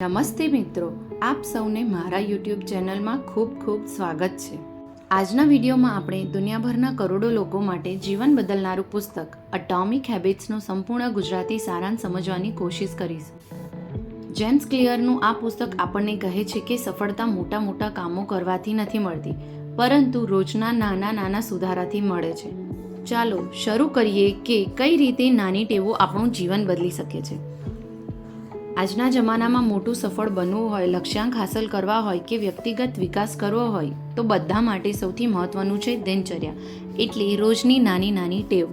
નમસ્તે મિત્રો, આપ સૌને મારા યુટ્યુબ ચેનલમાં ખૂબ ખૂબ સ્વાગત છે. આજના વિડીયોમાં આપણે દુનિયાભરના કરોડો લોકો માટે જીવન બદલનારું પુસ્તક અટોમિક હેબિટ્સનો સંપૂર્ણ ગુજરાતી સારાંશ સમજવાની કોશિશ કરીશું. જેમ્સ ક્લિયરનું આ પુસ્તક આપણને કહે છે કે સફળતા મોટા મોટા કામો કરવાથી નથી મળતી, પરંતુ રોજના નાના નાના સુધારાથી મળે છે. ચાલો, શરૂ કરીએ કે કઈ રીતે નાની ટેવો આપણું જીવન બદલી શકે છે. આજના જમાનામાં મોટું સફળ બનવું હોય, લક્ષ્યાંક હાંસલ કરવા હોય કે વ્યક્તિગત વિકાસ કરવો હોય, તો બધા માટે સૌથી મહત્વનું છે દિનચર્યા, એટલે રોજની નાની નાની ટેવ.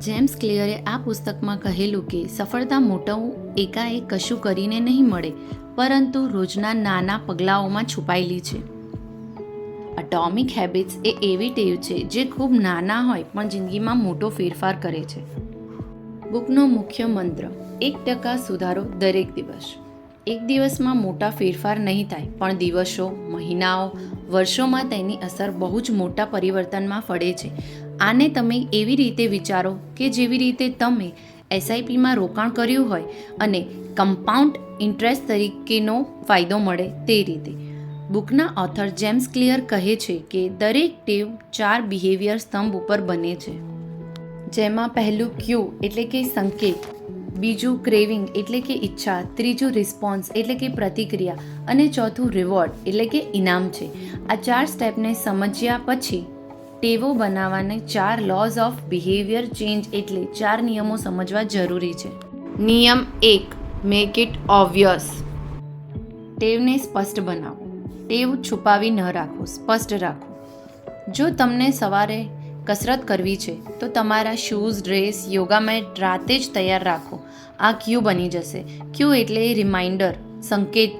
જેમ્સ ક્લિયરે આ પુસ્તકમાં કહેલું કે, સફળતા મોટવું એકાએક કશું કરીને નહીં મળે, પરંતુ રોજના નાના પગલાઓમાં છુપાયેલી છે. અટોમિક હેબિટ્સ એ એવી ટેવ છે જે ખૂબ નાના હોય, પણ જિંદગીમાં મોટો ફેરફાર કરે છે. બુકનો મુખ્ય મંત્ર, એક ટકા સુધારો દરેક દિવસ. એક દિવસમાં મોટા ફેરફાર નહીં થાય, પણ દિવસો, મહિનાઓ, વર્ષોમાં તેની અસર બહુ જ મોટા પરિવર્તનમાં ફળે છે. આને તમે એવી રીતે વિચારો કે જેવી રીતે તમે એસઆઈપીમાં રોકાણ કર્યું હોય અને કમ્પાઉન્ડ ઇન્ટરેસ્ટ તરીકેનો ફાયદો મળે તે રીતે. બુકના ઓથર જેમ્સ ક્લિયર કહે છે કે દરેક ટેવ ચાર બિહેવિયર સ્તંભ ઉપર બને છે. જેમાં પહેલું ક્યુ એટલે કે સંકેત, બીજું ક્રેવિંગ એટલે કે ઈચ્છા, ત્રીજું રિસ્પોન્સ એટલે કે પ્રતિક્રિયા અને ચોથું રિવોર્ડ એટલે કે ઇનામ છે. આ ચાર સ્ટેપને સમજ્યા પછી ટેવો બનાવવાને ચાર લોઝ ઓફ બિહેવિયર ચેન્જ એટલે ચાર નિયમો સમજવા જરૂરી છે. નિયમ એક મેક ઇટ ઓબ્વિયસ ટેવને સ્પષ્ટ બનાવો. ટેવ છુપાવી ન રાખો, સ્પષ્ટ રાખો. જો તમને સવારે કસરત કરવી છે, તો તમારા શૂઝ ડ્રેસ યોગા મેટ રાતે જ તૈયાર રાખો. આ ક્યુ બની જશે? ક્યુ એટલે રિમાઇન્ડર સંકેત.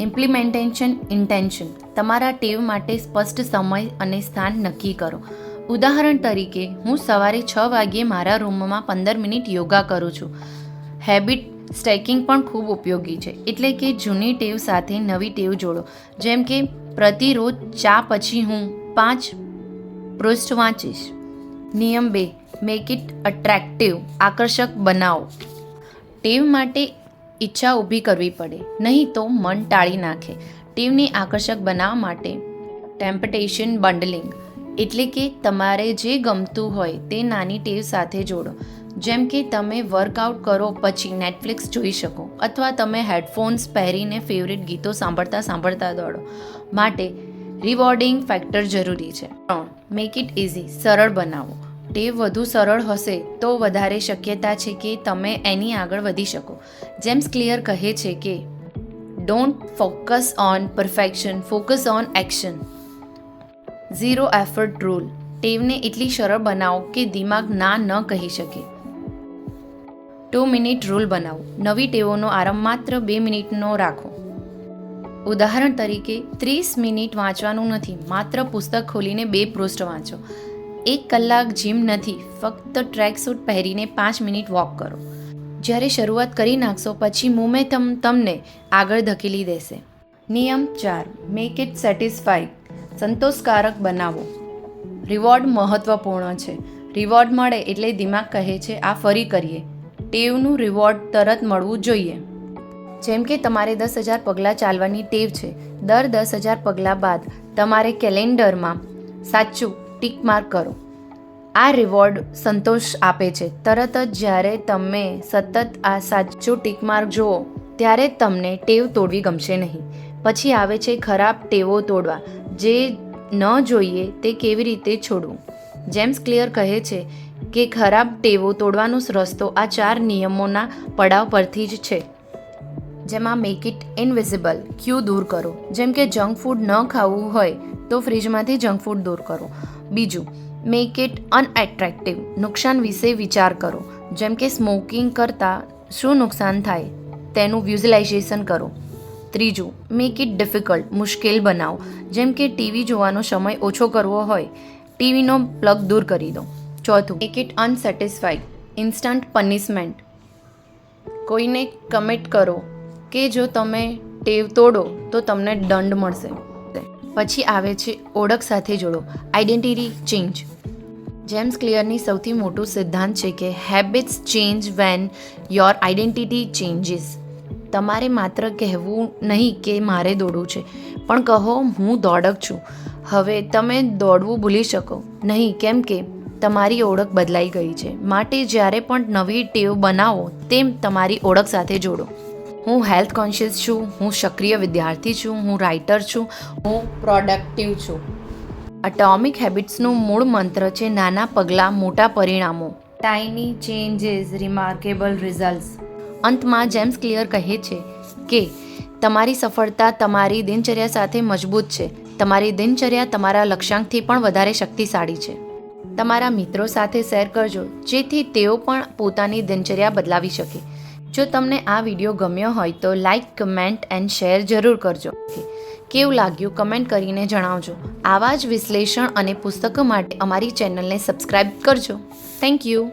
ઇમ્પ્લિમેન્ટેશન ઇન્ટેન્શન તમારા ટેવ માટે સ્પષ્ટ સમય અને સ્થાન નક્કી કરો. ઉદાહરણ તરીકે, હું સવારે છ વાગ્યે મારા રૂમમાં પંદર મિનિટ યોગા કરું છું. હેબિટ સ્ટેકિંગ પણ ખૂબ ઉપયોગી છે, એટલે કે જૂની ટેવ સાથે નવી ટેવ જોડો. જેમ કે પ્રતિરોજ ચા પછી હું પાંચ પૃષ્ઠ વાંચીશ. નિયમ બે મેક ઇટ અટ્રેક્ટિવ આકર્ષક બનાવો. ટેવ માટે ઈચ્છા ઊભી કરવી પડે, નહીં તો મન ટાળી નાખે. ટેવને આકર્ષક બનાવવા માટે ટેમ્પટેશન બંડલિંગ એટલે કે તમારે જે ગમતું હોય તે નાની ટેવ સાથે જોડો. જેમ કે તમે વર્કઆઉટ કરો પછી નેટફ્લિક્સ જોઈ શકો, અથવા તમે હેડફોન્સ પહેરીને ફેવરેટ ગીતો સાંભળતા સાંભળતા દોડો. માટે રિવોર્ડિંગ ફેક્ટર જરૂરી છે. ત્રણ મેક ઇટ ઇઝી સરળ બનાવો. ટેવ વધુ સરળ હશે તો વધારે શક્યતા છે કે તમે એની આગળ વધી શકો. જેમ્સ ક્લિયર કહે છે કે don't focus on perfection focus on action zero effort rule ટેવને એટલી સરળ બનાવો કે દિમાગ ના ન કહી શકે. ટુ મિનિટ રૂલ બનાવો. નવી ટેવોનો આરંભ માત્ર બે મિનિટનો રાખો. ઉદાહરણ તરીકે, ત્રીસ મિનિટ વાંચવાનું નથી, માત્ર પુસ્તક ખોલીને બે પૃષ્ઠ વાંચો. એક કલાક જીમ નથી, ફક્ત ટ્રેક સૂટ પહેરીને પાંચ મિનિટ વોક કરો. જ્યારે શરૂઆત કરી નાખશો, પછી મોમેન્ટમ તમને આગળ ધકેલી દેશે. નિયમ ચાર મેક ઇટ સેટિસ્ફાઈડ સંતોષકારક બનાવો. રિવોર્ડ મહત્વપૂર્ણ છે. રિવોર્ડ મળે એટલે દિમાગ કહે છે, આ ફરી કરીએ. ટેવનું રિવોર્ડ તરત મળવું જોઈએ. જેમ કે તમારે દસ હજાર પગલાં ચાલવાની ટેવ છે. દર દસ હજાર પગલાં બાદ તમારે કેલેન્ડરમાં સાચું ટીક માર્ક કરો. આ રિવોર્ડ સંતોષ આપે છે. તરત જ જ્યારે તમે સતત આ સાચું ટીક માર્ક જુઓ, ત્યારે તમને ટેવ તોડવી ગમશે નહીં. પછી આવે છે ખરાબ ટેવો તોડવા. જે ન જોઈએ તે કેવી રીતે છોડવું? જેમ્સ ક્લિયર કહે છે કે ખરાબ ટેવો તોડવાનો રસ્તો આ ચાર નિયમોના પડાવ પરથી જ છે. જેમાં મેક ઇટ ઇનવિઝિબલ ક્યુ દૂર કરો. જેમ કે જંક ફૂડ ન ખાવું હોય, તો ફ્રીજમાંથી જંક ફૂડ દૂર કરો. બીજું મેક ઇટ અનએટ્રેક્ટિવ નુકસાન વિશે વિચાર કરો. જેમ કે સ્મોકિંગ કરતાં શું નુકસાન થાય? તેનું વિઝ્યુલાઇઝેશન કરો. ત્રીજું મેક ઇટ ડિફિકલ્ટ મુશ્કેલ બનાવો. જેમ કે ટીવી જોવાનો સમય ઓછો કરવો હોય, ટીવીનો પ્લગ દૂર કરી દો. ચોથું make it unsatisfied instant punishment કોઈને કમિટ કરો. કે જો તમે ટેવ તોડો તો તમને દંડ મળશે. પછી આવે છે ઓળખ સાથે જોડો. આઈડેન્ટિટી ચેન્જ જેમ્સ ક્લિયરની સૌથી મોટું સિદ્ધાંત છે કે habits change when your identity changes તમારે માત્ર કહેવું નહીં કે મારે દોડવું છે. પણ કહો, હું દોડક છું. હવે તમે દોડવું ભૂલી શકો. નહીં, કેમ કે તમારી ઓળખ બદલાઈ ગઈ છે. માટે જ્યારે પણ નવી ટેવ બનાવો, તેમ તમારી ઓળખ સાથે જોડો. હું હેલ્થ કોન્શિયસ છું, હું સક્રિય વિદ્યાર્થી છું, હું રાઇટર છું, હું પ્રોડક્ટિવ છું. અટોમિક હેબિટ્સનું મૂળ મંત્ર છે નાના પગલાં, મોટા પરિણામો. ટાઇની ચેન્જીસ રિમાર્કેબલ રિઝલ્ટ્સ અંતમાં જેમ્સ ક્લિયર કહે છે કે, તમારી સફળતા તમારી દિનચર્યા સાથે મજબૂત છે. તમારી દિનચર્યા તમારા લક્ષ્યાંકથી પણ વધારે શક્તિશાળી છે. તમારા મિત્રો સાથે શેર કરજો, જેથી તેઓ પણ પોતાની દિનચર્યા બદલાવી શકે. જો તમને આ વીડિયો ગમ્યો હોય તો લાઈક કમેન્ટ એન્ડ શેર જરૂર કરજો. કેવું લાગ્યું કમેન્ટ કરીને જણાવજો. આવા જ વિશ્લેષણ અને પુસ્તકો માટે અમારી ચેનલને સબસ્ક્રાઈબ કરજો. Thank you